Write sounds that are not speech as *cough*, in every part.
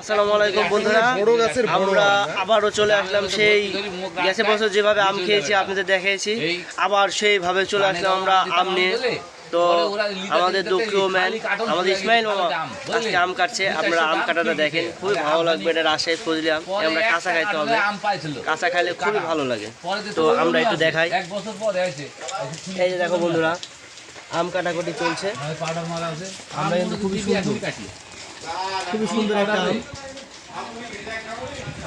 আসসালামু আলাইকুম, বন্ধুরা। আমরা? আবারও চলে আসলাম সেই গেছে বছর যেভাবে আম খেয়েছি, আপনাদের দেখিয়েছি আবার সেইভাবে চলে আসলাম আমরা আম নিয়ে। তো আমাদের দক্ষিণ ম্যান, আমাদের ইসমাইল মামা আজকে আম কাটছে। আপনারা আম কাটাটা দেখেন, খুবই ভালো লাগবে। এটা রাজশাহী ফজলি আম। আমরা কাঁচা খাইতে হবে। কাঁচা খাইলে খুবই ভালো লাগে। তো আমরা একটু দেখাই। এই যে দেখো বন্ধুরা, আম কাটাকুটি চলছে। আমরা কিন্তু খুবই সুন্দর। খুবই সুন্দর একটা আম।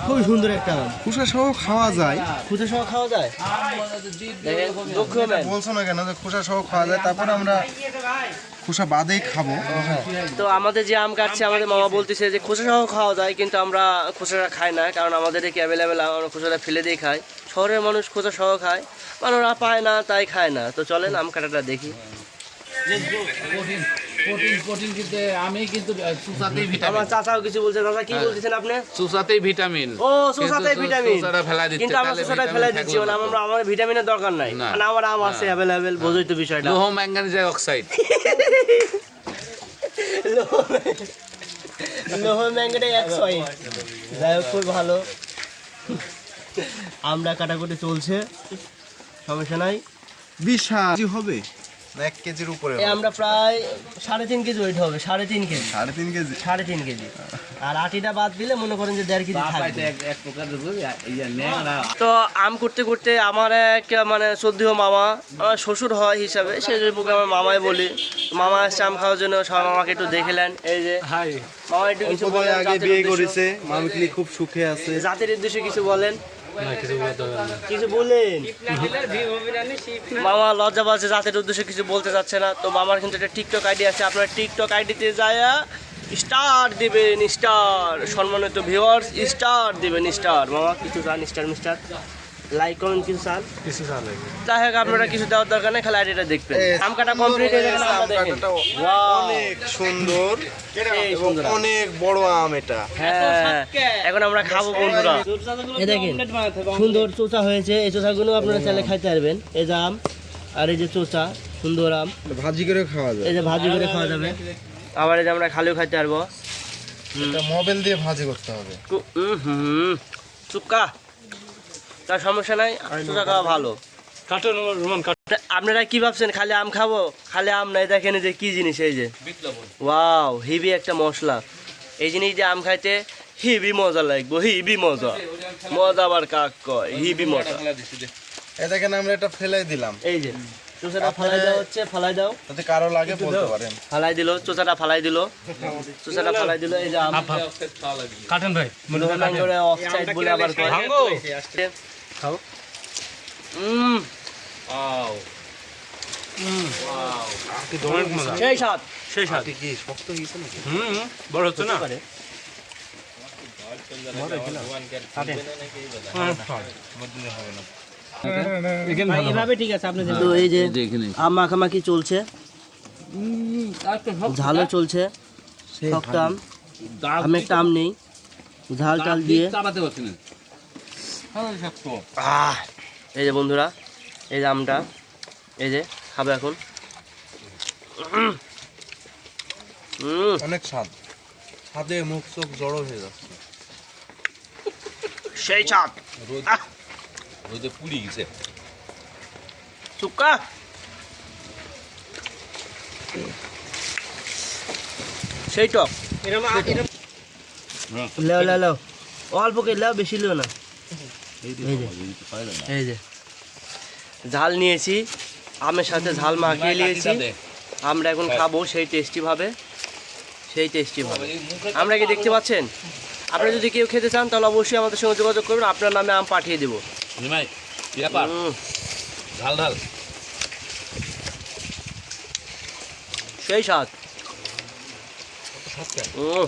খুবই সুন্দর একটা আম। খোসা সহ খাওয়া যায়? খুঁজে সহ খাওয়া যায় বলছো না কেন যে খোসা সহ খাওয়া যায়? তারপর আমরা খোসা বাদেই খাব। তো আমাদের যে আম কাটছে আমাদের মামা বলতেছে যে খোসা সহ খাওয়া যায় কিন্তু আমরা খোসাটা খাই না কারণ আমাদের কি অ্যাভেলেবেল আমরা খোসাটা ফেলে দিয়ে খাই। শহরের মানুষ খোসা সহ খায় মানুষরা পায় না তাই খায় না। তো চলেন আম কাটাটা দেখি। প্রোটিন প্রোটিন প্রোটিন কিন্তু আমি কিন্তু সুসাতেই আমার চাচাও কিছু বলছে চাচা কি বলতেছেন আপনি? সুসাতেই ভিটামিন ও ভিটামিন সুসাটা ফেলা দিচ্ছে, কিন্তু আমরা সুসাটা দিচ্ছি না। আমরা আমার ভিটামিনের দরকার নাই। না। কারণ আমার আম আছে অ্যাভেলেবেল বোঝোই তো বিষয়টা। লোহ ম্যাঙ্গানিজ অক্সাইড। *laughs* লোহ যাই হোক খুব ভালো। আমরা কাটাকুটি চলছে সমস্যা নাই। বিশাল। হবে? এক কেজির উপরে এ আমরা প্রায় সাড়ে তিন কেজি ওয়েট হবে সাড়ে তিন কেজি। সাড়ে তিন কেজি? সাড়ে তিন কেজি। আর আটিটা বাদ দিলে মনে করেন যে দেড় কেজি থাকবে। তো আম করতে করতে আমার এক মানে শ্রদ্ধেয় মামা আমার শ্বশুর হয় হিসাবে সেই বুকে আমার মামাই বলি মামা আসছে আম খাওয়ার জন্য সবাই মামাকে একটু দেখলেন এই যে। হাই। মামা একটু কিছু বলেন আগে বিয়ে করেছে মামিকলি খুব সুখে আছে? জাতির উদ্দেশ্যে কিছু বলেন। কিছু বলেন। মামা লজ্জা বাজে জাতের উদ্দেশ্যে কিছু বলতে চাচ্ছে না। তো মামার কিন্তু একটা টিকটক আইডি আছে আপনার টিকটক আইডিতে যায় স্টার দিবেন স্টার সম্মানিত ভিউয়ার্স স্টার দিবেন স্টার মামা কিছু জান স্টার মিস্টার লাইক কমেন্ট কিছু চান? যাই হোক আপনারা কিছু দেওয়ার দরকার নেই খালি আইডিটা দেখবেন। আম কাটা কমপ্লিট হয়ে গেছে আমরা দেখেন। অনেক সুন্দর। অনেক বড় আম এটা। হ্যাঁ এখন আমরা খাব বন্ধুরা। এই দেখেন সুন্দর চোচা হয়েছে। এই চোচাগুলো আপনারা চাইলে খাইতে পারবেন। এই যে আম আর এই যে চোচা সুন্দর আম। ভাজি করে খাওয়া যায়। এই যে ভাজি করে খাওয়া যাবে। আবার এই যে আমরা খালিও খাইতে পারব। এটা মোবাইল দিয়ে ভাজি করতে হবে। হুম চুক্কা তার সমস্যা নাই চোচা খাওয়া ভালো। আপনারা কি ভাবছেন খালি আম খাব? খালি আম নাই দেখেন যে কি জিনিস এই যে। ওয়াও হিবি একটা মশলা। এই জিনিস যে আম খাইতে হিবি মজা লাগবে হিবি মজা। মজা আবার কাক কয় হিবি মজা। এ দেখেন আমরা এটা ফেলাই দিলাম। এই যে চোচাটা ফালাই দেওয়া হচ্ছে ফালাই দাও। যদি কারও লাগে বলতে পারেন। ফালাই দিল চোচাটা ফালাই দিল। চোচাটা ফালাই দিল এই যে আম। কাটেন ভাই লোহানাং করে অফসাইড বলে আবার খাও। উম। অনেক মজা। সেই স্বাদ। সেই স্বাদ। কি শক্ত হয়েছে নাকি? হুম বড় হচ্ছে না? পারে। এইভাবে ঠিক আছে আপনি তো এই যে আম মাখামাখি চলছে। ঝালও চলছে। শক্ত আমি। একটা আম নেই। ঝাল টাল দিয়ে। এই যে বন্ধুরা এই যে আমটা এই যে খাবে এখন। অনেক স্বাদ। স্বাদে মুখ চোখ জড়ো হয়ে যাচ্ছে। সেই স্বাদ। রোদে পুড়ি গেছে। চুক্কা সেই টক। লেও লেও লেও অল্প করে লেও বেশি লেও না। এই যে ঝাল নিয়েছি আমের সাথে ঝাল মাখিয়ে নিয়েছি। আমরা এখন খাব সেই টেস্টি ভাবে সেই টেস্টি ভাবে। আমরা কি দেখতে পাচ্ছেন? আপনারা যদি কেউ খেতে চান তাহলে অবশ্যই আমাদের সঙ্গে যোগাযোগ করবেন আপনার নামে আম পাঠিয়ে দেবো। ঢাল ঢাল সেই স্বাদ। হুম।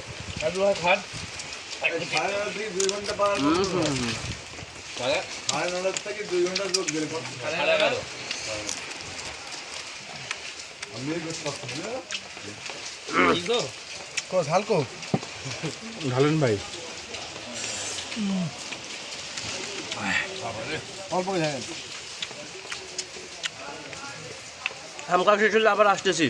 সাড়ে নটার থেকে দুই ঘণ্টা যোগ গেলে কো ঝাল ঢালেন ভাই। অল্প শেষ হলে আবার আসতেছি।